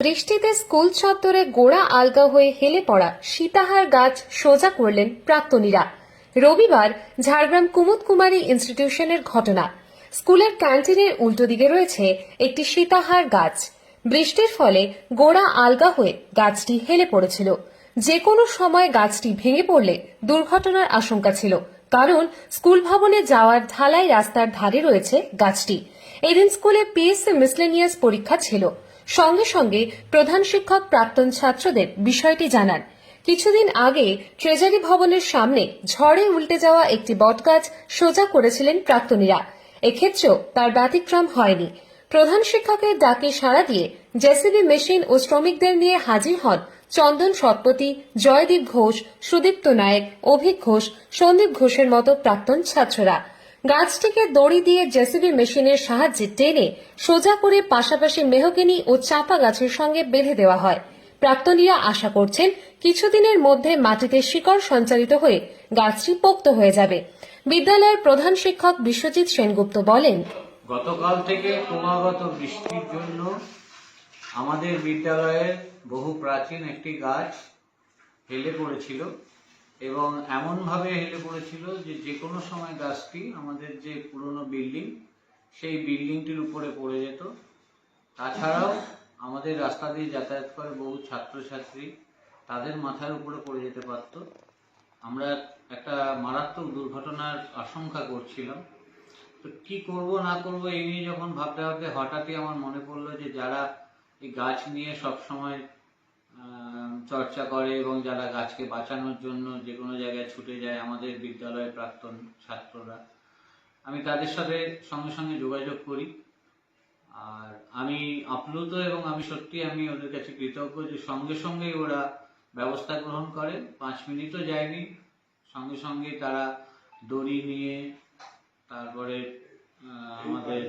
বৃষ্টিতে স্কুল চত্বরে গোড়া আলগা হয়ে হেলে পড়া সীতাহার গাছ সোজা করলেন প্রাক্তনীরা। রবিবার ঝাড়গ্রাম কুমুদ কুমারী ইনস্টিটিউশনের ঘটনা। স্কুলের ক্যান্টিনের উল্টো দিকে রয়েছে একটি সীতাহার গাছ। বৃষ্টির ফলে গোড়া আলগা হয়ে গাছটি হেলে পড়েছিল। যে কোনো সময় গাছটি ভেঙে পড়লে দুর্ঘটনার আশঙ্কা ছিল, কারণ স্কুল ভবনে যাওয়ার ঢালাই রাস্তার ধারে রয়েছে গাছটি। এদিন স্কুলে পিএসসি মিসলেনিয়াস পরীক্ষা ছিল। সঙ্গে সঙ্গে প্রধান শিক্ষক প্রাক্তন ছাত্রদের বিষয়টি জানান। কিছুদিন আগে ট্রেজারি ভবনের সামনে ঝড়ে উল্টে যাওয়া একটি বটগাছ সোজা করেছিলেন প্রাক্তনীরা। এক্ষেত্রেও তার ব্যতিক্রম হয়নি। প্রধান শিক্ষকের ডাকে সাড়া দিয়ে জেসিবি মেশিন ও শ্রমিকদের নিয়ে হাজির হন চন্দন সৎপতি জয়দীপ ঘোষ, সুদীপ্ত নায়েক, অভিক ঘোষ, সন্দীপ ঘোষের মতো প্রাক্তন ছাত্ররা। গাছটিকে দড়ি দিয়ে জেসিবি মেশিনের সাহায্যে টেনে সোজা করে পাশাপাশি মেহগিনি ও চাপা গাছের সঙ্গে বেঁধে দেওয়া হয়। প্রাক্তনীরা আশা করছেন কিছুদিনের মধ্যে মাটিতে শিকড় সঞ্চারিত হয়ে গাছটি পোক্ত হয়ে যাবে। বিদ্যালয়ের প্রধান শিক্ষক বিশ্বজিৎ সেনগুপ্ত বলেন, গতকাল থেকে ক্রমাগত বৃষ্টির জন্য আমাদের বিদ্যালয়ের বহু প্রাচীন একটি গাছ হেলে পড়েছিল। এবং এমনভাবে হেলে পড়েছিল যে যে কোনো সময় গাছটি আমাদের যে পুরনো বিল্ডিং, সেই বিল্ডিংটির উপরে পড়ে যেত। তাছাড়াও আমাদের রাস্তা দিয়ে যাতায়াত করে বহু ছাত্রছাত্রী তাদের মাথার উপরে পড়ে যেতে পারত। আমরা একটা মারাত্মক দুর্ঘটনার আশঙ্কা করছিলাম। তো কি করব, না করব, এই নিয়ে যখন ভাবতে ভাবতে হঠাৎই আমার মনে পড়ল যে যারা এই গাছ নিয়ে সব সময় চর্চা করে এবং যারা গাছকে বাঁচানোর জন্য যে কোনো জায়গায় ছুটে যায় আমাদের বিদ্যালয়ের প্রাক্তন ছাত্ররা। আমি তাদের সাথে সঙ্গে সঙ্গে যোগাযোগ করি। আর আমি আপ্লুত এবং আমি সত্যি আমি ওদের কাছে কৃতজ্ঞ যে সঙ্গে সঙ্গেই ওরা ব্যবস্থা গ্রহণ করে। পাঁচ মিনিটও যায়নি। সঙ্গে সঙ্গে তারা দড়ি নিয়ে তারপরে আমাদের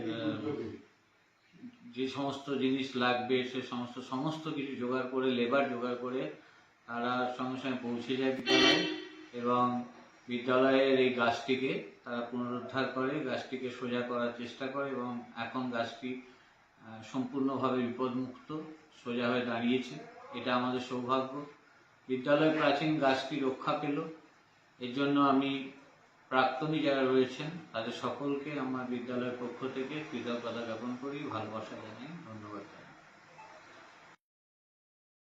যে সমস্ত জিনিস লাগবে, সে সমস্ত সমস্ত কিছু জোগাড় করে লেবার জোগাড় করে তারা সঙ্গে সঙ্গে পৌঁছে যায় বিদ্যালয়ে এবং বিদ্যালয়ের এই গাছটিকে তারা পুনরুদ্ধার করে, গাছটিকে সোজা করার চেষ্টা করে এবং এখন গাছটি সম্পূর্ণভাবে বিপদমুক্ত, সোজা হয়ে দাঁড়িয়েছে। এটা আমাদের সৌভাগ্য। বিদ্যালয় প্রাচীন গাছটি রক্ষা পেল। এর জন্য আমি প্রাক্তনী যারা রয়েছেন, তাদের সকলকে, আমার বিদ্যালয়ের পক্ষ থেকে কৃতজ্ঞতা জ্ঞাপন করি। ভালোবাসা জানাই ধন্যবাদ।